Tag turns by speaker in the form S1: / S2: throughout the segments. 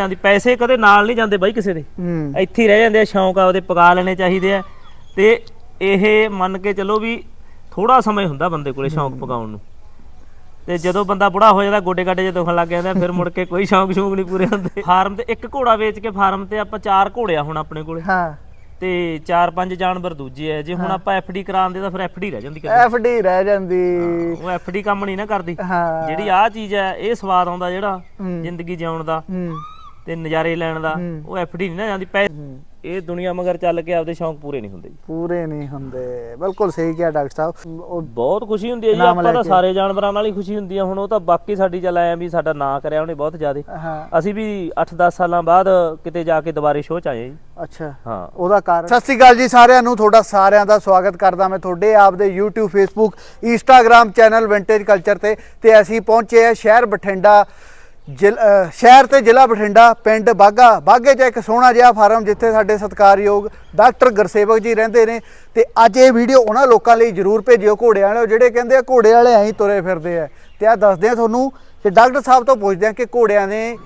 S1: ਜਾਂਦੀ ਪੈਸੇ ਕਦੇ ਨਾਲ ਨਹੀਂ ਜਾਂਦੇ ਬਾਈ ਕਿਸੇ ਦੇ।
S2: ਹੂੰ।
S1: ਇੱਥੇ ਹੀ ਰਹਿ ਜਾਂਦੇ ਆ ਸ਼ੌਂਕ ਆਪਦੇ ਪਕਾ ਲੈਣੇ ਚਾਹੀਦੇ ਆ। ਤੇ ਇਹ ਮੰਨ ਕੇ ਚੱਲੋ ਵੀ ਥੋੜਾ ਸਮਾਂ ਹੁੰਦਾ ਬੰਦੇ ਕੋਲੇ ਸ਼ੌਂਕ ਪਕਾਉਣ ਨੂੰ। ਤੇ ਜਦੋਂ ਬੰਦਾ ਬੁੜਾ ਹੋ ਜਾਂਦਾ ਗੋਡੇ ਗਾਡੇ ਜੇ ਦੁਖਣ ਲੱਗ ਜਾਂਦਾ ਫਿਰ ਮੁੜ ਕੇ ਕੋਈ ਸ਼ੌਂਕ ਸ਼ੌਂਕ ਨਹੀਂ ਪੂਰੇ ਹੁੰਦੇ। ਫਾਰਮ ਤੇ ਇੱਕ ਘੋੜਾ ਵੇਚ ਕੇ ਫਾਰਮ ਤੇ ਆਪਾਂ ਚਾਰ ਘੋੜੇ ਆ ਹੁਣ ਆਪਣੇ ਕੋਲੇ।
S2: ਹਾਂ।
S1: ਤੇ ਚਾਰ ਪੰਜ ਜਾਨਵਰ ਦੂਜੇ ਆ। ਜੇ ਹੁਣ ਆਪਾਂ ਐਫਡੀ ਕਰਾਉਂਦੇ ਤਾਂ ਫਿਰ ਐਫਡੀ ਰਹਿ ਜਾਂਦੀ ਕਦੇ।
S2: ਐਫਡੀ ਰਹਿ ਜਾਂਦੀ।
S1: ਉਹ ਐਫਡੀ ਕੰਮ ਨਹੀਂ ਨਾ ਕਰਦੀ।
S2: ਹਾਂ।
S1: ਜਿਹੜੀ ਆਹ ਚੀਜ਼ ਹੈ ਇਹ ਸਵਾਦ ਆਉਂਦਾ ਜਿਹੜਾ। ਜ਼ਿੰਦਗੀ ਜਿਉਣ ਦਾ। ਤੇ ਨਜ਼ਾਰੇ ਲੈਣ ਦਾ। ਉਹ ਐਫਡੀ ਨਹੀਂ ਨਾ ਜਾਂਦੀ ਪੈ ਇਹ ਦੁਨੀਆ ਮਗਰ ਚੱਲ ਕੇ ਆਪਦੇ ਸ਼ੌਂਕ ਪੂਰੇ ਨਹੀਂ ਹੁੰਦੇ ਜੀ।
S2: ਪੂਰੇ ਨਹੀਂ ਹੁੰਦੇ। ਬਿਲਕੁਲ ਸਹੀ ਕਿਹਾ ਡਾਕਟਰ ਸਾਹਿਬ। ਉਹ
S1: ਬਹੁਤ ਖੁਸ਼ੀ ਹੁੰਦੀ ਹੈ ਜੀ ਆਪਾਂ ਤਾਂ। ਸਾਰੇ ਜਾਨਵਰਾਂ ਨਾਲ ਹੀ ਖੁਸ਼ੀ ਹੁੰਦੀ ਹੈ ਹੁਣ ਉਹ ਤਾਂ ਬਾਕੀ ਸਾਡੀ ਚੱਲ ਆਇਆ ਵੀ ਸਾਡਾ ਨਾਂ ਕਰਿਆ ਉਹਨੇ ਬਹੁਤ ਜ਼ਿਆਦਾ। ਅਸੀਂ ਵੀ 8-10 ਸਾਲਾਂ ਬਾਅਦ ਕਿਤੇ ਜਾ ਕੇ ਦੁਬਾਰੇ ਸ਼ੋਅ ਚ ਆਏ ਜੀ।
S2: ਅੱਛਾ।
S1: ਹਾਂ।
S2: ਉਹਦਾ ਕਾਰਨ? ਸਤਿ ਸ਼੍ਰੀ ਅਕਾਲ ਜੀ ਸਾਰਿਆਂ ਨੂੰ ਤੁਹਾਡਾ ਸਾਰਿਆਂ ਦਾ ਸਵਾਗਤ ਕਰਦਾ ਮੈਂ ਤੁਹਾਡੇ ਆਪ ਦੇ YouTube Facebook Instagram channel vintage culture ਤੇ। ਤੇ ਅਸੀਂ ਪਹੁੰਚੇ ਆ ਸ਼ਹਿਰ ਬਠਿੰਡਾ ਜ਼ਿਲ- ਸ਼ਹਿਰ ਤੇ ਜ਼ਿਲ੍ਹਾ ਬਠਿੰਡਾ, ਪਿੰਡ ਬਾਗਾ, ਬਾਗੇ 'ਚ ਇੱਕ ਸੋਹਣਾ ਜਿਹਾ ਫਾਰਮ ਜਿੱਥੇ ਸਾਡੇ ਸਤਿਕਾਰਯੋਗ ਡਾਕਟਰ ਗੁਰਸੇਵਕ ਜੀ ਰਹਿੰਦੇ ਨੇ ਤੇ ਅੱਜ ਇਹ ਵੀਡੀਓ ਉਹਨਾਂ ਲੋਕਾਂ ਲਈ ਜਰੂਰ ਭੇਜਿਓ ਘੋੜੇ ਵਾਲਿਓ, ਜਿਹੜੇ ਕਹਿੰਦੇ ਆ ਘੋੜੇ ਵਾਲੇ ਐਂ ਹੀ ਤੁਰੇ ਫਿਰਦੇ ਆ। ਤੇ ਆ ਦੱਸਦੇ ਆ ਤੁਹਾਨੂੰ ਕਿ ਡਾਕਟਰ ਸਾਹਿਬ ਤੋਂ ਪੁੱਛਦੇ ਆ ਕਿ ਘੋੜਿਆਂ ਨੇ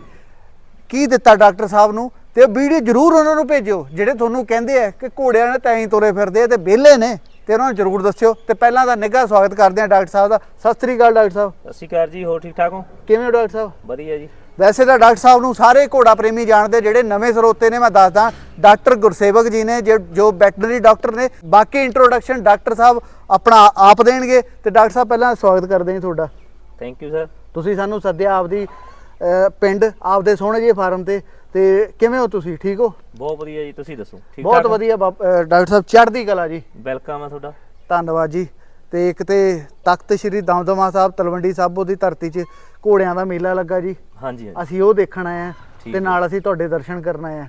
S2: ਕੀ ਦਿੱਤਾ ਡਾਕਟਰ ਸਾਹਿਬ ਨੂੰ ਤੇ ਵੀਡੀਓ ਜਰੂਰ ਉਹਨਾਂ ਨੂੰ ਭੇਜਿਓ, ਜਿਹੜੇ ਤੁਹਾਨੂੰ ਕਹਿੰਦੇ ਆ ਕਿ ਘੋੜਿਆਂ ਨੇ ਤਾਂ ਹੀ ਤੁਰੇ ਫਿਰਦੇ ਆ ਤੇ ਵਿਹਲੇ ਨੇ। ਤੇ ਉਹਨਾਂ ਨੂੰ ਜਰੂਰ ਦੱਸਿਓ। ਤੇ ਪਹਿਲਾਂ ਤਾਂ ਨਿੱਘਾ ਸਵਾਗਤ ਕਰਦੇ ਆ ਡਾਕਟਰ ਸਾਹਿਬ ਦਾ। ਸਤਿ ਸ੍ਰੀ ਅਕਾਲ ਡਾਕਟਰ ਸਾਹਿਬ।
S1: ਸਤਿ ਸ਼੍ਰੀ ਅਕਾਲ ਜੀ ਹੋਰ ਠੀਕ ਠਾਕ ਹੋ?
S2: ਕਿਵੇਂ ਹੋ ਡਾਕਟਰ ਸਾਹਿਬ?
S1: ਵਧੀਆ ਜੀ।
S2: ਵੈਸੇ ਤਾਂ ਡਾਕਟਰ ਸਾਹਿਬ ਨੂੰ ਸਾਰੇ ਘੋੜਾ ਪ੍ਰੇਮੀ ਜਾਣਦੇ ਜਿਹੜੇ ਨਵੇਂ ਸਰੋਤੇ ਨੇ ਮੈਂ ਦੱਸਦਾ ਡਾਕਟਰ ਗੁਰਸੇਵਕ ਜੀ ਨੇ ਜੋ- ਜੋ ਵੈਟਰਨਰੀ ਡਾਕਟਰ ਨੇ। ਬਾਕੀ ਇੰਟਰੋਡਕਸ਼ਨ ਡਾਕਟਰ ਸਾਹਿਬ ਆਪਣਾ ਆਪ ਦੇਣਗੇ। ਤੇ ਡਾਕਟਰ ਸਾਹਿਬ ਪਹਿਲਾਂ ਸਵਾਗਤ ਕਰਦੇ ਹਾਂ ਤੁਹਾਡਾ।
S1: ਥੈਂਕ ਯੂ ਸਰ
S2: ਤੁਸੀਂ ਸਾਨੂੰ ਸੱਦਿਆ ਆਪਦੀ ਪਿੰਡ ਆਪਦੇ ਸੋਹਣੇ ਜਿਹੇ ਫਾਰਮ ਤੇ। ਤੇ ਕਿਵੇਂ ਹੋ ਤੁਸੀਂ? ਠੀਕ ਹੋ?
S1: ਬਹੁਤ ਵਧੀਆ ਜੀ ਤੁਸੀਂ ਦੱਸੋ? ਠੀਕ
S2: ਬਹੁਤ ਵਧੀਆ ਡਾਕਟਰ ਸਾਹਿਬ ਚੜ੍ਹਦੀ ਕਲਾ ਜੀ।
S1: ਵੈਲਕਮ ਆ ਤੁਹਾਡਾ।
S2: ਧੰਨਵਾਦ ਜੀ। ਤੇ ਇੱਕ ਤੇ ਤਖਤ ਸ੍ਰੀ ਦਮਦਮਾ ਸਾਹਿਬ ਤਲਵੰਡੀ ਸਾਬੋ ਦੀ ਧਰਤੀ 'ਚ ਘੋੜਿਆਂ ਦਾ ਮੇਲਾ ਲੱਗਾ ਜੀ।
S1: ਹਾਂਜੀ ਹਾਂਜੀ।
S2: ਅਸੀਂ ਉਹ ਦੇਖਣ ਆਏ ਆ ਤੇ। ਨਾਲ ਅਸੀਂ ਤੁਹਾਡੇ ਦਰਸ਼ਨ ਕਰਨ ਆਏ ਆ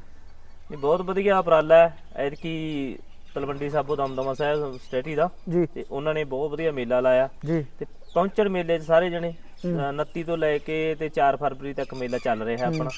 S1: ਇਹ ਬਹੁਤ ਵਧੀਆ ਉਪਰਾਲਾ ਹੈ। ਐਤਕੀ ਤਲਵੰਡੀ ਸਾਬੋ ਦਮਦਮਾ ਸਾਹਿਬ ਸਟੇਟੀ ਦਾ
S2: ਜੀ।
S1: ਤੇ ਉਹਨਾਂ ਨੇ ਬਹੁਤ ਵਧੀਆ ਮੇਲਾ ਲਾਇਆ।
S2: ਜੀ।
S1: ਤੇ ਪਹੁੰਚਣ ਮੇਲੇ 'ਚ ਸਾਰੇ ਜਣੇ 29 ਤੋਂ ਲੈ ਕੇ ਤੇ 4 ਫਰਵਰੀ ਤੱਕ ਮੇਲਾ ਚੱਲ ਰਿਹਾ ਹੈ। ਆਪਣਾ।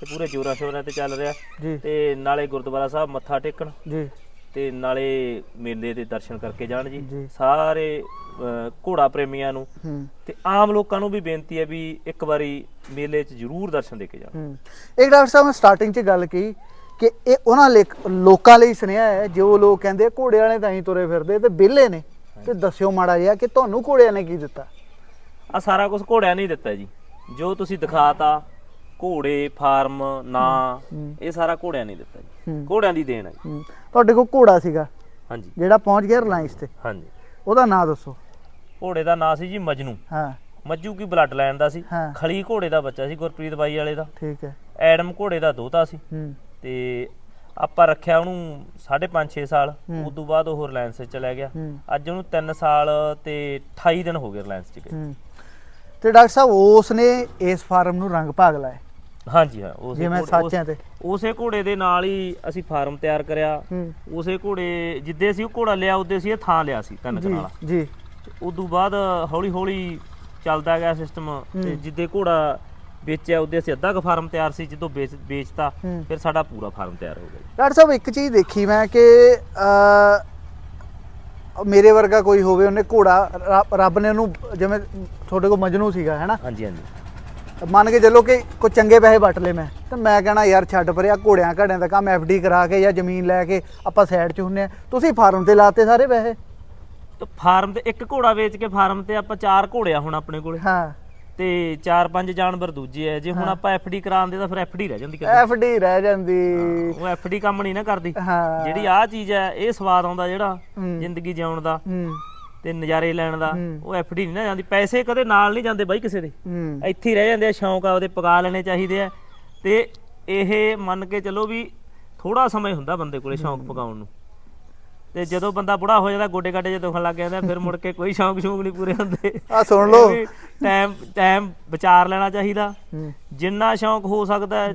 S1: ਤੇ ਪੂਰੇ ਜੋਰਾਂ ਸ਼ੋਰਾਂ ਤੇ ਚੱਲ ਰਿਹਾ।
S2: ਜੀ।
S1: ਤੇ ਨਾਲੇ ਗੁਰਦੁਆਰਾ ਸਾਹਿਬ ਮੱਥਾ ਟੇਕਣ।
S2: ਜੀ।
S1: ਤੇ ਨਾਲੇ ਮੇਲੇ ਦੇ ਦਰਸ਼ਨ ਕਰਕੇ ਜਾਣ ਜੀ।
S2: ਜੀ।
S1: ਸਾਰੇ ਅਹ, ਘੋੜਾ ਪ੍ਰੇਮੀਆਂ ਨੂੰ।
S2: ਹੂੰ।
S1: ਤੇ ਆਮ ਲੋਕਾਂ ਨੂੰ ਵੀ ਬੇਨਤੀ ਹੈ ਵੀ ਇੱਕ ਵਾਰੀ ਮੇਲੇ 'ਚ ਜ਼ਰੂਰ ਦਰਸ਼ਨ ਦੇ ਕੇ ਜਾਣ।
S2: ਹੂੰ। ਇੱਕ ਡਾਕਟਰ ਸਾਹਿਬ ਮੈਂ ਸਟਾਰਟਿੰਗ 'ਚ ਗੱਲ ਕਹੀ ਕਿ ਇਹ ਉਹਨਾਂ ਲੇਖ- ਲੋਕਾਂ ਲਈ ਸੁਨੇਹਾ ਹੈ ਜੋ ਲੋਕ ਕਹਿੰਦੇ ਆ, ਘੋੜੇ ਵਾਲੇ ਤਾਂ ਹੀ ਤੁਰੇ ਫਿਰਦੇ ਤੇ ਵਿਹਲੇ ਨੇ। ਤੇ ਦੱਸਿਓ ਮਾੜਾ ਜਿਹਾ ਕਿ ਤੁਹਾਨੂੰ ਘੋੜਿਆਂ ਨੇ ਕੀ ਦਿੱਤਾ?
S1: ਆ ਸਾਰਾ ਕੁਝ ਘੋੜਿਆਂ ਨੇ ਹੀ ਦਿੱਤਾ ਜੀ। ਜੋ ਤੁਸੀਂ ਦਿਖਾਤਾ ਘੋੜੇ ਫਾਰਮ ਨਾਂ। ਇਹ ਸਾਰਾ ਘੋੜਿਆਂ ਨੇ ਦਿੱਤਾ ਜੀ। ਘੋੜਿਆਂ ਦੀ ਦੇਣ ਹੈ ਜੀ।
S2: ਹੂੰ। ਤੁਹਾਡੇ ਕੋਲ ਘੋੜਾ ਸੀਗਾ।
S1: ਹਾਂਜੀ।
S2: ਜਿਹੜਾ ਪਹੁੰਚ ਗਿਆ ਰਿਲਾਇੰਸ ਤੇ।
S1: ਹਾਂਜੀ।
S2: ਉਹਦਾ ਨਾਂ ਦੱਸੋ।
S1: ਘੋੜੇ ਦਾ ਨਾਂ ਸੀ ਜੀ ਮਜਨੂ।
S2: ਹਾਂ।
S1: ਮੱਜੂ ਕੀ ਬਲੱਡ ਲਾਈਨ ਦਾ ਸੀ।
S2: ਹਾਂ।
S1: ਖਲੀ ਘੋੜੇ ਦਾ ਬੱਚਾ ਸੀ ਗੁਰਪ੍ਰੀਤ ਬਾਈ ਵਾਲੇ ਦਾ।
S2: ਠੀਕ ਹੈ।
S1: ਐਡਮ ਘੋੜੇ ਦਾ ਦੋਤਾ ਸੀ।
S2: ਹੂੰ।
S1: ਤੇ ਆਪਾਂ ਰੱਖਿਆ ਉਹਨੂੰ 5.5 6 ਸਾਲ। ਉਸ ਤੋਂ ਬਾਅਦ ਉਹ ਰਿਲਾਇੰਸ 'ਚ ਚਲਾ ਗਿਆ। ਅੱਜ ਉਹਨੂੰ 3 ਸਾਲ ਤੇ 28 ਦਿਨ ਹੋ ਗਏ ਰਿਲਾਇੰਸ 'ਚ ਗਏ।
S2: ਤੇ ਡਾਕਟਰ ਸਾਹਿਬ ਉਸ ਨੇ ਇਸ ਫਾਰਮ ਨੂੰ ਰੰਗ ਭਾਗ ਲਾਇਆ।
S1: ਹਾਂਜੀ ਹਾਂ ਉਸੇ
S2: ਜਿਵੇਂ ਸਾਚਿਆਂ ਤੇ।
S1: ਉਸੇ ਘੋੜੇ ਦੇ ਨਾਲ ਹੀ ਅਸੀਂ ਫਾਰਮ ਤਿਆਰ ਕਰਿਆ। ਉਸੇ ਘੋੜੇ ਜਿੱਦੇ ਅਸੀਂ ਉਹ ਘੋੜਾ ਲਿਆ ਉਹਦੇ ਅਸੀਂ ਇਹ ਥਾਂ ਲਿਆ ਸੀ ਤਿੰਨ ਕਨਾਲਾ।
S2: ਜੀ।
S1: ਉਸ ਤੋਂ ਬਾਅਦ ਹੌਲੀ ਹੌਲੀ ਚੱਲਦਾ ਗਿਆ ਸਿਸਟਮ ਤੇ ਜਿੱਦੇ ਘੋੜਾ ਵੇਚਿਆ ਉਹਦੇ ਅਸੀਂ ਅੱਧਾ ਕੁ ਫਾਰਮ ਤਿਆਰ ਸੀ ਜਦੋਂ ਵੇਚ ਵੇਚਤਾ। ਫਿਰ ਸਾਡਾ ਪੂਰਾ ਫਾਰਮ ਤਿਆਰ ਹੋ ਗਿਆ।
S2: ਡਾਕਟਰ ਸਾਹਿਬ ਇੱਕ ਚੀਜ਼ ਦੇਖੀ ਮੈਂ ਕਿ ਮੇਰੇ ਵਰਗਾ ਕੋਈ ਹੋਵੇ ਉਹਨੇ ਘੋੜਾ ਰੱਬ- ਨੇ ਉਹਨੂੰ ਜਿਵੇਂ ਤੁਹਾਡੇ ਕੋਲ ਮਜਨੂ ਸੀਗਾ ਹੈਨਾ?
S1: ਹਾਂਜੀ ਹਾਂਜੀ।
S2: ਮੰਨ ਕੇ ਚੱਲੋ ਕਿ ਕੋਈ ਚੰਗੇ ਪੈਸੇ ਵਟ ਲਏ ਮੈਂ ਤੇ ਮੈਂ ਕਹਿਣਾ ਯਾਰ ਛੱਡ ਪਰਿਆ ਘੋੜਿਆਂ ਘੜਿਆਂ ਦਾ ਕੰਮ ਐਫਡੀ ਕਰਾ ਕੇ ਜਾਂ ਜ਼ਮੀਨ ਲੈ ਕੇ ਆਪਾਂ ਸਾਈਡ 'ਚ ਹੁੰਨੇ ਆ। ਤੁਸੀਂ ਫਾਰਮ ਤੇ ਲਾਤੇ ਸਾਰੇ ਪੈਸੇ?
S1: ਤੇ ਫਾਰਮ ਤੇ ਇੱਕ ਘੋੜਾ ਵੇਚ ਕੇ ਫਾਰਮ ਤੇ ਆਪਾਂ ਚਾਰ ਘੋੜੇ ਆ ਹੁਣ ਆਪਣੇ ਕੋਲੇ।
S2: ਹਾਂ।
S1: ਤੇ ਚਾਰ ਪੰਜ ਜਾਨਵਰ ਦੂਜੇ ਆ। ਜੇ ਹੁਣ ਆਪਾਂ ਐਫਡੀ ਕਰਾਉਂਦੇ ਤਾਂ ਫਿਰ ਐਫਡੀ ਰਹਿ ਜਾਂਦੀ ਕਦੇ।
S2: ਐਫਡੀ ਰਹਿ ਜਾਂਦੀ।
S1: ਉਹ ਐਫਡੀ ਕੰਮ ਨਹੀਂ ਨਾ ਕਰਦੀ।
S2: ਹਾਂ।
S1: ਜਿਹੜੀ ਆਹ ਚੀਜ਼ ਹੈ ਇਹ ਸਵਾਦ ਆਉਂਦਾ ਜਿਹੜਾ। ਜ਼ਿੰਦਗੀ ਜਿਉਣ ਦਾ ਤੇ ਨਜ਼ਾਰੇ ਲੈਣ ਦਾ। ਉਹ ਐਫਡੀ ਨਹੀਂ ਨਾ ਜਾਂਦੀ। ਪੈਸੇ ਕਦੇ ਨਾਲ ਨਹੀਂ ਜਾਂਦੇ ਬਾਈ ਕਿਸੇ ਦੇ। ਇੱਥੇ ਹੀ ਰਹਿ ਜਾਂਦੇ ਆ ਸ਼ੌਂਕ ਆਪਦੇ ਪਕਾ ਲੈਣੇ ਚਾਹੀਦੇ ਆ। ਤੇ ਇਹ ਮੰਨ ਕੇ ਚੱਲੋ ਵੀ ਥੋੜਾ ਸਮਾਂ ਹੁੰਦਾ ਬੰਦੇ ਕੋਲੇ ਸ਼ੌਂਕ ਪਕਾਉਣ ਨੂੰ। ਤੇ ਜਦੋਂ ਬੰਦਾ ਬੁੜਾ ਹੋ ਜਾਂਦਾ ਗੋਡੇ ਗਾਡੇ ਜੇ ਦੁਖਣ ਲੱਗ ਜਾਂਦਾ ਫਿਰ ਮੁੜ ਕੇ ਕੋਈ ਸ਼ੌਂਕ ਸ਼ੌਂਕ ਨਹੀਂ ਪੂਰੇ ਹੁੰਦੇ।
S2: ਆ ਸੁਣ ਲਓ।
S1: ਟਾਈਮ ਟਾਈਮ ਵਿਚਾਰ ਲੈਣਾ ਚਾਹੀਦਾ। ਜਿੰਨਾ ਸ਼ੌਂਕ ਹੋ ਸਕਦਾ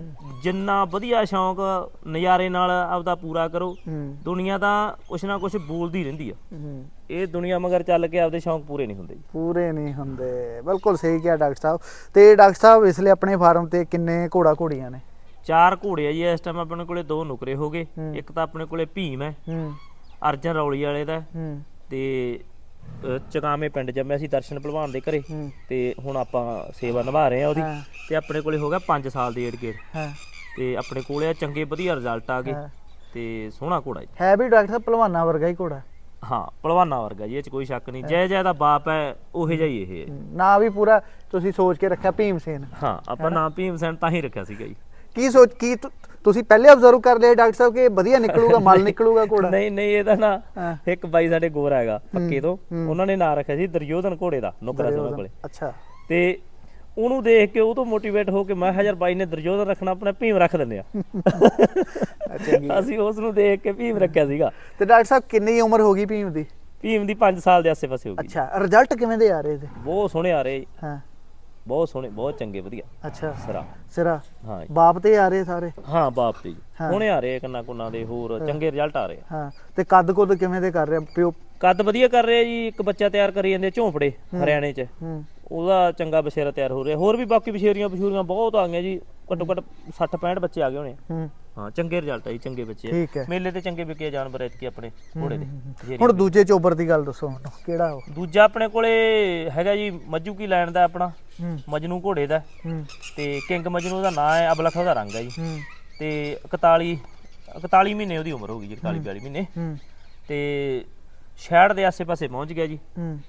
S1: ਜਿੰਨਾ ਵਧੀਆ ਸ਼ੌਂਕ ਨਜ਼ਾਰੇ ਨਾਲ ਆਪਦਾ ਪੂਰਾ ਕਰੋ। ਦੁਨੀਆ ਤਾਂ ਕੁਛ ਨਾ ਕੁਛ ਬੋਲਦੀ ਰਹਿੰਦੀ ਆ। ਇਹ ਦੁਨੀਆ ਮਗਰ ਚੱਲ ਕੇ ਆਪਦੇ ਸ਼ੌਂਕ ਪੂਰੇ ਨਹੀਂ ਹੁੰਦੇ।
S2: ਪੂਰੇ ਨਹੀਂ ਹੁੰਦੇ। ਬਿਲਕੁਲ ਸਹੀ ਕਿਹਾ ਡਾਕਟਰ ਸਾਹਿਬ। ਤੇ ਡਾਕਟਰ ਸਾਹਿਬ ਇਸ ਲਈ ਆਪਣੇ ਫਾਰਮ ਤੇ ਕਿੰਨੇ ਘੋੜਾ ਘੋੜੀਆਂ ਨੇ?
S1: ਚਾਰ ਘੋੜੇ ਆ ਜੀ ਇਸ ਟਾਈਮ ਆਪਣੇ ਕੋਲੇ ਦੋ ਨੁਕਰੇ ਹੋ ਗਏ। ਇੱਕ ਤਾਂ ਆਪਣੇ ਕੋਲੇ ਭੀਮ ਹੈ। ਅਰਜਨ ਰੌਲੀ ਵਾਲੇ ਦਾ। ਤੇ ਚਕਾਮੇ ਪਿੰਡ ਜੰਮਿਆ ਸੀ ਦਰਸ਼ਨ ਭਲਵਾਨ ਦੇ ਘਰੇ। ਤੇ ਹੁਣ ਆਪਾਂ ਸੇਵਾ ਨਿਭਾ ਰਹੇ ਆ ਉਹਦੀ। ਤੇ ਆਪਣੇ ਕੋਲੇ ਹੋ ਗਿਆ 5 ਸਾਲ ਦੀ ਏਡ
S2: ਹਾਂ।
S1: ਤੇ ਆਪਣੇ ਕੋਲੇ ਆ ਚੰਗੇ ਵਧੀਆ ਰਿਜ਼ਲਟ ਆ ਗਏ। ਤੇ ਸੋਹਣਾ ਘੋੜਾ ਜੀ।
S2: ਹੈ ਵੀ ਡਾਕਟਰ ਸਾਹਿਬ ਪਹਿਲਵਾਨਾਂ ਵਰਗਾ ਹੀ ਘੋੜਾ।
S1: ਹਾਂ ਪਹਿਲਵਾਨਾਂ ਵਰਗਾ ਜੀ ਇਹ ਚ ਕੋਈ ਸ਼ੱਕ ਨਹੀਂ। ਜੈ ਜੈ ਦਾ ਬਾਪ ਹੈ ਉਹੇ ਜਿਹਾ ਹੀ ਇਹ। ਹੈ।
S2: ਨਾ ਵੀ ਪੂਰਾ ਤੁਸੀਂ ਸੋਚ ਕੇ ਰੱਖਿਆ ਭੀਮ ਸੇਨ।
S1: ਹਾਂ ਆਪਾਂ ਨਾਮ ਭੀਮ ਸੈਨ ਤਾਂ ਹੀ ਰੱਖਿਆ ਸੀਗਾ ਜੀ।
S2: ਕੀ ਸੋਚ ਕੀ ਤੁਸੀਂ ਪਹਿਲੇ ਅਬਜ਼ਰਵ ਕਰ ਲਿਆ ਡਾਕਟਰ ਸਾਹਿਬ ਕਿ ਵਧੀਆ ਨਿਕਲੂਗਾ ਮਲ ਨਿਕਲੂਗਾ ਘੋੜਾ?
S1: ਨਹੀਂ ਨਹੀਂ ਇਹਦਾ ਨਾ। ਇੱਕ ਬਾਈ ਸਾਡੇ ਗੋਰਾ ਹੈਗਾ ਪੱਕੇ ਤੋਂ। ਉਹਨਾਂ ਨੇ ਨਾਂ ਰੱਖਿਆ ਸੀ ਦੁਰਯੋਧਨ ਘੋੜੇ ਦਾ ਨੁਕਰਾ ਸਿੰਘ ਕੋਲੇ।
S2: ਅੱਛਾ।
S1: ਤੇ ਉਹਨੂੰ ਦੇਖ ਕੇ ਉਹ ਤੋਂ ਮੋਟੀਵੇਟ ਹੋ ਕੇ ਮੈਂ ਕਿਹਾ ਯਾਰ ਬਾਈ ਨੇ ਦੁਰਯੋਧਨ ਰੱਖਣਾ ਆਪਣਾ ਭੀਮ ਰੱਖ ਦਿੰਦੇ ਆ। ਅਸੀਂ ਉਸ ਨੂੰ ਦੇਖ ਕੇ ਭੀਮ ਰੱਖਿਆ ਸੀਗਾ।
S2: ਤੇ ਡਾਕਟਰ ਸਾਹਿਬ ਕਿੰਨੀ ਉਮਰ ਹੋ ਗਈ ਭੀਮ ਦੀ?
S1: ਭੀਮ ਦੀ 5 ਸਾਲ ਦੇ ਆਸੇ-ਪਾਸੇ ਹੋ ਗਈ।
S2: ਅੱਛਾ ਰਿਜ਼ਲਟ ਕਿਵੇਂ ਦੇ ਆ ਰਹੇ ਇਹਦੇ?
S1: ਬਹੁਤ ਸੋਹਣੇ ਆ ਰਹੇ।
S2: ਹਾਂ।
S1: ਬਹੁਤ ਸੋਹਣੇ ਬਹੁਤ ਚੰਗੇ ਵਧੀਆ।
S2: ਅੱਛਾ।
S1: ਸਰਾ।
S2: ਸਿਰਾ।
S1: ਹਾਂ ਜੀ।
S2: ਬਾਪ ਤੇ ਆ ਰਹੇ ਸਾਰੇ?
S1: ਹਾਂ ਬਾਪ ਤੇ ਜੀ।
S2: ਹਾਂ।
S1: ਸੋਹਣੇ ਆ ਰਹੇ ਕੰਨਾ ਕੁੰਨਾ ਦੇ ਹੋਰ ਚੰਗੇ ਰਿਜ਼ਲਟ ਆ ਰਹੇ ਆ।
S2: ਹਾਂ। ਤੇ ਕੱਦ ਕੁੱਦ ਕਿਵੇਂ ਦੇ ਕਰ ਰਹੇ? ਪਿਓ?
S1: ਕੱਦ ਵਧੀਆ ਕਰ ਰਹੇ ਆ ਜੀ ਇੱਕ ਬੱਚਾ ਤਿਆਰ ਕਰੀ ਜਾਂਦੇ ਝੋਂਪੜੇ ਹਰਿਆਣੇ 'ਚ।
S2: ਹੂੰ।
S1: ਉਹਦਾ ਚੰਗਾ ਬਸ਼ੇਰਾ ਤਿਆਰ ਹੋ ਰਿਹਾ। ਹੋਰ ਵੀ ਬਾਕੀ ਬਸ਼ੇਰੀਆਂ ਬਸ਼ੂਰੀਆਂ ਬਹੁਤ ਆ ਗਈਆਂ ਜੀ। ਘੱਟੋ ਘੱਟ 60 65 ਬੱਚੇ ਆ ਗਏ ਹੋਣੇ
S2: ਹੂੰ।
S1: ਹਾਂ ਚੰਗੇ ਰਿਜ਼ਲਟ ਆ ਜੀ ਚੰਗੇ ਬੱਚੇ ਆ।
S2: ਠੀਕ ਹੈ।
S1: ਮੇਲੇ ਤੇ ਚੰਗੇ ਵਿਕੇ ਜਾਨਵਰ ਐਤਕੀ ਆਪਣੇ ਘੋੜੇ ਦੇ।
S2: ਹੁਣ ਦੂਜੇ ਚੋਬਰ ਦੀ ਗੱਲ ਦੱਸੋ ਮੈਨੂੰ ਕਿਹੜਾ ਉਹ?
S1: ਦੂਜਾ ਆਪਣੇ ਕੋਲੇ ਹੈਗਾ ਜੀ ਮੱਜੂ ਕੀ ਲੈਣ ਦਾ ਆਪਣਾ?
S2: ਹੂੰ।
S1: ਮਜਨੂ ਘੋੜੇ ਦਾ।
S2: ਹੂੰ।
S1: ਤੇ ਕਿੰਗ ਮਜਨੂ ਦਾ ਨਾਂ ਹੈ ਅਬਲਖ ਦਾ ਰੰਗ ਹੈ ਜੀ।
S2: ਹੂੰ।
S1: ਤੇ 41 41 ਮਹੀਨੇ ਉਹਦੀ ਉਮਰ ਹੋ ਗਈ ਜੀ 41 42 ਮਹੀਨੇ।
S2: ਹੂੰ।
S1: ਤੇ ਸ਼ਹਿਰ ਦੇ ਆਸੇ-ਪਾਸੇ ਪਹੁੰਚ ਗਿਆ ਜੀ।
S2: ਹੂੰ।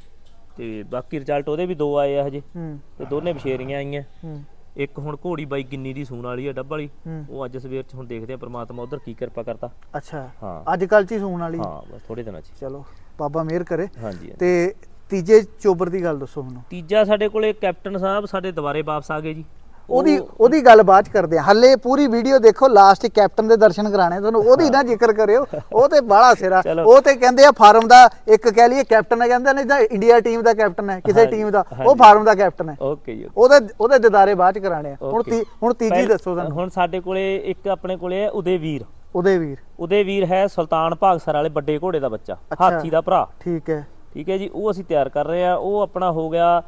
S1: ਤੇ ਬਾਕੀ ਰਿਜ਼ਲਟ ਉਹਦੇ ਵੀ ਦੋ ਆਏ ਆ ਹਜੇ।
S2: ਹੂੰ।
S1: ਤੇ ਦੋਨੇ ਬਸ਼ੇਰੀਆਂ ਆਈਆਂ।
S2: ਹੂੰ।
S1: ਇੱਕ ਹੁਣ ਘੋੜੀ ਬਾਈ ਗਿੰਨੀ ਦੀ ਸੂਣ ਵਾਲੀ ਆ ਡੱਬ ਵਾਲੀ
S2: ਹੂੰ।
S1: ਉਹ ਅੱਜ ਸਵੇਰ ਚ ਹੁਣ ਦੇਖਦੇ ਆ ਪ੍ਰਮਾਤਮਾ ਉਧਰ ਕੀ ਕਿਰਪਾ ਕਰਤਾ
S2: ਅੱਛਾ
S1: ਹਾਂ।
S2: ਅੱਜ ਕੱਲ ਚ ਹੀ ਸੂਣ ਵਾਲੀ।
S1: ਹਾਂ ਬਸ ਥੋੜੇ ਦਿਨਾਂ ਚ
S2: ਚਲੋ ਬਾਬਾ ਮਿਹਰ ਕਰੇ।
S1: ਹਾਂਜੀ ਹਾਂਜੀ।
S2: ਤੇ ਤੀਜੇ ਚੋਬਰ ਦੀ ਗੱਲ ਦੱਸੋ ਮੈਨੂੰ।
S1: ਤੀਜਾ ਸਾਡੇ ਕੋਲੇ ਕੈਪਟਨ ਸਾਹਿਬ ਸਾਡੇ ਦੁਬਾਰੇ ਵਾਪਸ ਆ ਗਏ ਜੀ।
S2: ਉਹਦੀ ਉਹਦੀ ਗੱਲ ਬਾਅਦ ਚ ਕਰਦੇ ਆ। ਹੱਲੇ ਪੂਰੀ ਵੀਡੀਓ ਦੇਖੋ ਲਾਸਟ ਕੈਪਟਨ ਦੇ ਦਰਸ਼ਨ ਕਰਾਣੇ। ਤੁਹਾਨੂੰ ਉਹਦੀ ਨਾ ਜ਼ਿਕਰ ਕਰਿਓ ਉਹ ਤੇ ਬਾਹਲਾ ਸਿਰਾ। ਉਹ ਤੇ ਕਹਿੰਦੇ ਆ ਫਾਰਮ ਦਾ ਇੱਕ ਕਹਿ ਲਈਏ ਕੈਪਟਨ ਹੈ ਕਹਿੰਦੇ ਨਹੀਂ ਤਾਂ ਇੰਡੀਆ ਟੀਮ ਦਾ ਕੈਪਟਨ ਹੈ ਕਿਸੇ ਟੀਮ ਦਾ। ਉਹ। ਫਾਰਮ ਦਾ ਕੈਪਟਨ ਹੈ।
S1: ਓਕੇ ਜੀ।
S2: ਉਹਦੇ ਉਹਦੇ ਦਿਦਾਰੇ ਬਾਅਦ ਚ ਕਰਾਣੇ ਆ। ਹੁਣ ਹੁਣ ਤੀਜੀ ਦੱਸੋ ਸਾਨੂੰ।
S1: ਹੁਣ ਸਾਡੇ ਕੋਲੇ ਇੱਕ ਆਪਣੇ ਕੋਲੇ ਹੈ ਉਦੇ ਵੀਰ
S2: ਉਹਦੇ ਵੀਰ
S1: ਉਦੇ ਵੀਰ ਹੈ ਸੁਲਤਾਨ ਭਾਗਸਰ ਵਾਲੇ ਵੱਡੇ ਘੋੜੇ ਦਾ ਬੱਚਾ। ਹਾਥੀ ਦਾ ਭਰਾ।
S2: ਠੀਕ ਹੈ।
S1: ਠੀਕ ਹੈ ਜੀ ਉਹ ਅਸੀਂ ਤਿਆਰ ਕਰ ਰਹੇ ਆ। ਉਹ ਆਪਣਾ ਹੋ ਗਿਆ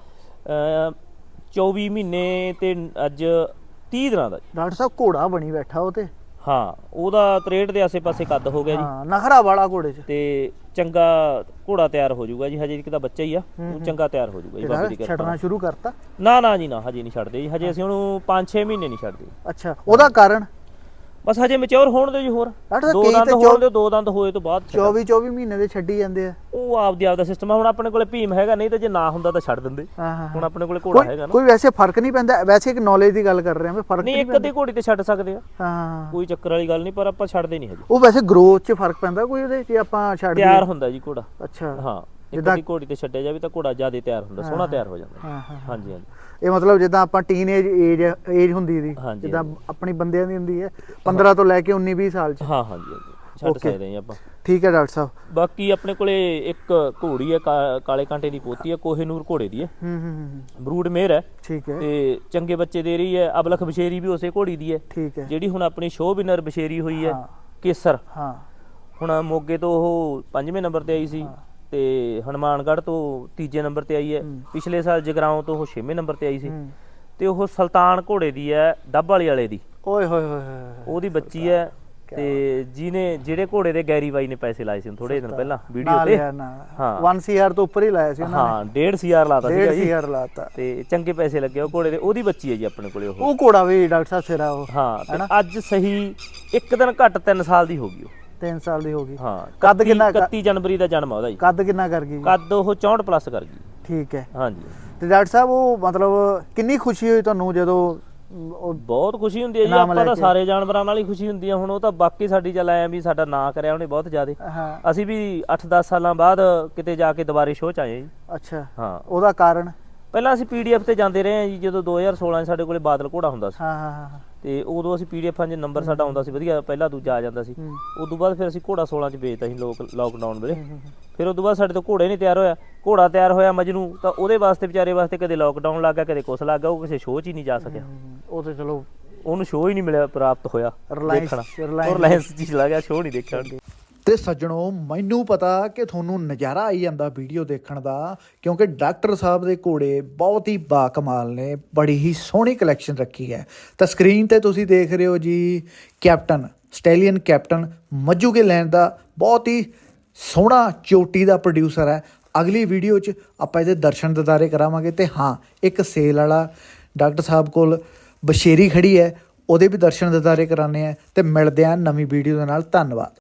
S1: 24 ਮਹੀਨੇ ਤੇ ਅੱਜ 30 ਦਿਨਾਂ ਦਾ ਜੀ।
S2: ਡਾਕਟਰ ਸਾਹਿਬ ਘੋੜਾ ਬਣੀ ਬੈਠਾ ਉਹ ਤੇ।
S1: ਹਾਂ ਉਹਦਾ 63 ਦੇ ਆਸੇ-ਪਾਸੇ ਕੱਦ ਹੋ ਗਿਆ ਜੀ।
S2: ਹਾਂ ਨਖਰਾ ਵਾਲਾ ਘੋੜੇ ਚ।
S1: ਤੇ ਚੰਗਾ ਘੋੜਾ ਤਿਆਰ ਹੋ ਜਾਊਗਾ ਜੀ ਹਜੇ ਇੱਕ ਤਾਂ ਬੱਚਾ ਹੀ ਆ। ਉਹ ਚੰਗਾ ਤਿਆਰ ਹੋ ਜਾਊਗਾ ਜੀ ਬਾਬੇ ਦੀ ਕਿਰਪਾ
S2: ਛੱਡਣਾ
S1: ਨਾਲ।
S2: ਸ਼ੁਰੂ ਕਰਤਾ?
S1: ਨਾ ਨਾ ਜੀ ਨਾ ਹਜੇ ਨਹੀਂ ਛੱਡਦੇ ਜੀ। ਹਜੇ ਅਸੀਂ ਉਹਨੂੰ 5-6 ਮਹੀਨੇ ਨਹੀਂ ਛੱਡਦੇ।
S2: ਅੱਛਾ ਉਹਦਾ ਕਾਰਨ?
S1: ਬਸ ਹਜੇ ਮੈਚੁਰ ਹੋਣ ਦੇ ਜੀ ਹੋਰ।
S2: ਡਾਕਟਰ
S1: ਦੋ
S2: ਕਈ
S1: ਦੰਦ
S2: ਤਾਂ
S1: ਹੋਣ ਦੇ ਦੋ ਦੰਦ ਹੋਏ ਤੋਂ ਬਾਅਦ ਛੱਡਾਂਗੇ।
S2: 24 24 ਮਹੀਨੇ ਦੇ ਛੱਡੀ ਜਾਂਦੇ ਆ।
S1: ਉਹ ਆਪਦੀ ਆਪਦਾ ਸਿਸਟਮ ਆ ਹੁਣ ਆਪਣੇ ਕੋਲੇ ਭੀਮ ਹੈਗਾ ਨਹੀਂ ਤਾਂ ਜੇ ਨਾ ਹੁੰਦਾ ਤਾਂ ਛੱਡ ਦਿੰਦੇ।
S2: ਹਾਂ ਹਾਂ
S1: ਹੁਣ ਆਪਣੇ ਕੋਲੇ ਘੋੜਾ ਹੈਗਾ
S2: ਕੋਈ
S1: ਨਾ।
S2: ਕੋਈ ਵੈਸੇ ਫ਼ਰਕ ਨਹੀਂ ਪੈਂਦਾ ਵੈਸੇ ਇੱਕ ਨੌਲੇਜ ਦੀ ਗੱਲ ਕਰ ਰਹੇ ਹਾਂ ਵੀ ਫ਼ਰਕ
S1: ਨਹੀਂ
S2: ਨਹੀਂ
S1: ਇੱਕ ਅੱਧੀ ਘੋੜੀ ਤੇ ਛੱਡ ਸਕਦੇ ਆ।
S2: ਹਾਂ ਹਾਂ
S1: ਕੋਈ ਚੱਕਰ ਵਾਲੀ ਗੱਲ ਨਹੀਂ ਪਰ ਆਪਾਂ ਛੱਡਦੇ ਨਹੀਂ ਹਜੇ।
S2: ਉਹ ਵੈਸੇ ਗਰੋਥ 'ਚ ਫ਼ਰਕ ਪੈਂਦਾ ਕੋਈ ਉਹਦੇ ਜੇ ਆਪਾਂ ਛੱਡ ਦਈਏ।
S1: ਤਿਆਰ ਹੁੰਦਾ ਜੀ ਘੋੜਾ।
S2: ਅੱਛਾ।
S1: ਹਾਂ।
S2: ਜਿੱਦਾਂ-
S1: ਘੋੜੀ ਤੇ ਛੱਡਿਆ ਜਾਵੇ ਤਾਂ ਘੋੜਾ ਜ਼ਿਆਦਾ ਤਿਆਰ ਹੁੰਦਾ ਸੋਹਣਾ ਤਿਆਰ ਹੋ ਜਾਂਦਾ।
S2: ਹਾਂ ਹਾਂ
S1: ਹਾਂਜੀ ਹਾਂਜੀ।
S2: ਇਹ ਮਤਲਬ ਜਿੱਦਾਂ ਆਪਾਂ ਟੀਨ ਏਜ ਏਜ ਹੁੰਦੀ ਦੀ
S1: ਹਾਂਜੀ,
S2: ਜਿੱਦਾਂ ਆਪਣੀ ਬੰਦਿਆਂ ਦੀ ਹੁੰਦੀ ਹੈ 15 ਤੋਂ ਲੈ ਕੇ 19 20 ਸਾਲ 'ਚ।
S1: ਹਾਂ ਹਾਂਜੀ ਹਾਂਜੀ। ਛੱਡ
S2: Okay.
S1: ਸਕਦੇ ਹਾਂ ਆਪਾਂ।
S2: ਠੀਕ ਹੈ ਡਾਕਟਰ ਸਾਹਿਬ।
S1: ਬਾਕੀ ਆਪਣੇ ਕੋਲੇ ਇੱਕ ਘੋੜੀ ਹੈ ਕਾ- ਕਾਲੇ ਕਾਂਟੇ ਦੀ ਪੋਤੀ ਹੈ ਕੋਹੇਨੂਰ ਘੋੜੇ ਦੀ ਹੈ।
S2: ਹੂੰ ਹੂੰ ਹੂੰ
S1: ਬਰੂਡ ਮੇਰ ਹੈ।
S2: ਠੀਕ ਹੈ।
S1: ਤੇ ਚੰਗੇ ਬੱਚੇ ਦੇ ਰਹੀ ਹੈ ਅਬਲਖ ਬਸ਼ੇਰੀ ਵੀ ਉਸੇ ਘੋੜੀ ਦੀ ਹੈ।
S2: ਠੀਕ ਹੈ।
S1: ਜਿਹੜੀ ਹੁਣ ਆਪਣੀ ਸ਼ੋਅ ਵਿਨਰ ਬਸ਼ੇਰੀ ਹੋਈ ਹੈ
S2: ਹਾਂ।
S1: ਕੇਸਰ।
S2: ਹਾਂ।
S1: ਹੁਣ ਮੋਗੇ ਤੋਂ ਉਹ ਪੰਜਵੇਂ ਨੰਬਰ ਤੇ ਆਈ ਸੀ। ਤੇ ਹਨੂਮਾਨਗੜ੍ਹ ਤੋਂ ਤੀਜੇ ਨੰਬਰ ਤੇ ਆਈ ਹੈ। ਪਿਛਲੇ ਸਾਲ ਜਗਰਾਉਂ ਤੋਂ ਉਹ ਛੇਵੇਂ ਨੰਬਰ ਤੇ ਆਈ ਸੀ। ਤੇ ਉਹ ਸੁਲਤਾਨ ਘੋੜੇ ਦੀ ਹੈ ਡੱਬ ਵਾਲੀ ਵਾਲੇ ਦੀ।
S2: ਓਏ ਹੋਏ ਹੋਏ।
S1: ਉਹਦੀ ਬੱਚੀ ਹੈ ਤੇ ਜਿਹਨੇ ਜਿਹੜੇ ਘੋੜੇ ਦੇ ਗੈਰੀ ਬਾਈ ਨੇ ਪੈਸੇ ਲਾਏ ਸੀ ਥੋੜੇ ਦਿਨ ਪਹਿਲਾਂ ਵੀਡੀਓ
S2: ਨਾ
S1: ਤੇ।
S2: ਨਾ।
S1: ਹਾਂ।
S2: 1 ਸੀਆਰ ਤੋਂ ਉੱਪਰ ਹੀ ਲਾਇਆ ਸੀ ਉਹਨਾਂ
S1: ਹਾਂ 1.5 ਸੀਆਰ ਲਾਤਾ
S2: ਨੇ
S1: ਸੀਗਾ
S2: 1.5
S1: ਜੀ।
S2: ਸੀਆਰ ਲਾਤਾ।
S1: ਤੇ ਚੰਗੇ ਪੈਸੇ ਲੱਗੇ ਉਹ ਘੋੜੇ ਦੇ। ਉਹਦੀ ਬੱਚੀ ਹੈ ਜੀ ਆਪਣੇ ਕੋਲੇ ਉਹ।
S2: ਉਹ ਘੋੜਾ ਵੀ ਡਾਕਟਰ ਸਾਹਿਬ ਸਿਰਾ ਉਹ
S1: ਹਾਂ ਤੇ ਅੱਜ ਸਹੀ ਇੱਕ ਦਿਨ ਘੱਟ 3 ਸਾਲ ਦੀ ਹੋ ਗਈ ਉਹ।
S2: 3 ਸਾਲ ਦੀ ਹੋ ਗਈ।
S1: ਹਾਂ
S2: ਕੱਦ
S1: 31
S2: ਕਿੰਨਾ ਕੁ-
S1: 31 ਜਨਵਰੀ ਦਾ ਜਨਮ ਆ ਉਹਦਾ ਜੀ।
S2: ਕੱਦ ਕਿੰਨਾ ਕਰ ਗਈ
S1: ਕੱਦ ਉਹ 64 ਪਲੱਸ ਕਰ ਗਈ।
S2: ਠੀਕ ਹੈ।
S1: ਹਾਂਜੀ।
S2: ਤੇ ਡਾਕਟਰ ਸਾਹਿਬ ਉਹ ਮਤਲਬ ਕਿੰਨੀ ਖੁਸ਼ੀ ਹੋਈ ਤੁਹਾਨੂੰ ਜਦੋਂ ਉਹ
S1: ਬਹੁਤ ਖੁਸ਼ੀ ਹੁੰਦੀ ਹੈ ਜੀ ਆਪਾਂ ਤਾਂ। ਸਾਰੇ ਜਾਨਵਰਾਂ ਨਾਲ ਹੀ ਖੁਸ਼ੀ ਹੁੰਦੀ ਹੈ। ਹੁਣ ਉਹ ਤਾਂ ਬਾਕੀ ਸਾਡੀ ਚੱਲ ਆਏ ਆ ਵੀ ਸਾਡਾ ਨਾਂ ਕਰਿਆ ਉਹਨੇ ਬਹੁਤ ਜ਼ਿਆਦਾ। ਅਸੀਂ ਵੀ 8-10 ਸਾਲਾਂ ਬਾਅਦ ਕਿਤੇ ਜਾ ਕੇ ਦੁਬਾਰੇ ਸ਼ੋਅ ਚ ਆਏ ਜੀ।
S2: ਅੱਛਾ।
S1: ਹਾਂ।
S2: ਉਹਦਾ ਕਾਰਨ?
S1: ਪਹਿਲਾਂ ਅਸੀਂ ਪੀਡੀਐਫ ਤੇ ਜਾਂਦੇ ਰਹੇ ਹਾਂ ਜੀ ਜਦੋਂ 2016 'ਚ ਸਾਡੇ ਕੋਲੇ ਬਾਦਲ ਘੋੜਾ ਹੁੰਦਾ ਸੀ।
S2: ਹਾਂ ਹਾਂ, ਹਾਂ।
S1: ਤੇ ਉਦੋਂ ਅਸੀਂ ਪੀਡੀਐਫਾਂ 'ਚ ਨੰਬਰ ਸਾਡਾ ਆਉਂਦਾ ਸੀ ਵਧੀਆ ਪਹਿਲਾ ਦੂਜਾ ਆ ਜਾਂਦਾ ਸੀ।
S2: ਹੂੰ।
S1: ਉਦੋਂ ਬਾਅਦ ਫਿਰ ਅਸੀਂ ਘੋੜਾ 16 'ਚ ਵੇਚਤਾ ਸੀ ਲੋਕ ਲੋਕਡਾਊਨ ਵੇਲੇ। ਫਿਰ ਉਦੋਂ ਬਾਅਦ ਸਾਡੇ ਤੋਂ ਘੋੜੇ ਨਹੀਂ ਤਿਆਰ ਹੋਇਆ। ਘੋੜਾ ਤਿਆਰ ਹੋਇਆ ਮਜਨੂ ਤਾਂ ਉਹਦੇ ਵਾਸਤੇ ਵਿਚਾਰੇ ਵਾਸਤੇ ਕਦੇ ਲੋਕਡਾਊਨ ਲੱਗ ਗਿਆ ਕਦੇ ਕੁਛ ਲੱਗ ਗਿਆ ਉਹ ਕਿਸੇ ਸ਼ੋਅ 'ਚ ਹੀ ਨਹੀਂ ਜਾ ਸਕਿਆ।
S2: ਉਹ ਤੇ ਚਲੋ
S1: ਉਹਨੂੰ ਸ਼ੋਅ ਹੀ ਨਹੀਂ ਮਿਲਿਆ ਪ੍ਰਾਪਤ ਹੋਇਆ ਦੇਖਣਾ। ਰਿਲਾਇੰਸ 'ਚ ਹੀ ਚਲਾ ਗਿਆ ਸ਼ੋਅ ਨਹੀਂ ਦੇਖਿਆ
S2: ਤੇ ਸੱਜਣੋ, ਮੈਨੂੰ ਪਤਾ ਕਿ ਤੁਹਾਨੂੰ ਨਜ਼ਾਰਾ ਆਈ ਜਾਂਦਾ ਵੀਡੀਓ ਦੇਖਣ ਦਾ, ਕਿਉਂਕਿ ਡਾਕਟਰ ਸਾਹਿਬ ਦੇ ਘੋੜੇ ਬਹੁਤ ਹੀ ਬਾਕਮਾਲ ਨੇ, ਬੜੀ ਹੀ ਸੋਹਣੀ ਕਲੈਕਸ਼ਨ ਰੱਖੀ ਹੈ। ਤਾਂ ਸਕਰੀਨ ਤੇ ਤੁਸੀਂ ਦੇਖ ਰਹੇ ਹੋ ਜੀ, ਕੈਪਟਨ ਸਟੈਲੀਅਨ ਕੈਪਟਨ ਮੱਜੂ ਕੇ ਲੈਂਡ ਦਾ ਬਹੁਤ ਹੀ ਸੋਹਣਾ ਚੋਟੀ ਦਾ ਪ੍ਰੋਡਿਊਸਰ ਹੈ। ਅਗਲੀ ਵੀਡੀਓ 'ਚ ਆਪਾਂ ਇਹਦੇ ਦਰਸ਼ਨ ਦਿਦਾਰੇ ਕਰਾਵਾਂਗੇ ਤੇ ਹਾਂ, ਇੱਕ ਸੇਲ ਵਾਲਾ ਡਾਕਟਰ ਸਾਹਿਬ ਕੋਲ ਬਸ਼ੇਰੀ ਖੜੀ ਹੈ, ਉਹਦੇ ਵੀ ਦਰਸ਼ਨ ਦਿਦਾਰੇ ਕਰਾਣੇ ਆ ਤੇ ਮਿਲਦੇ ਆ ਨਵੀਂ ਵੀਡੀਓ ਦੇ ਨਾਲ। ਧੰਨਵਾਦ।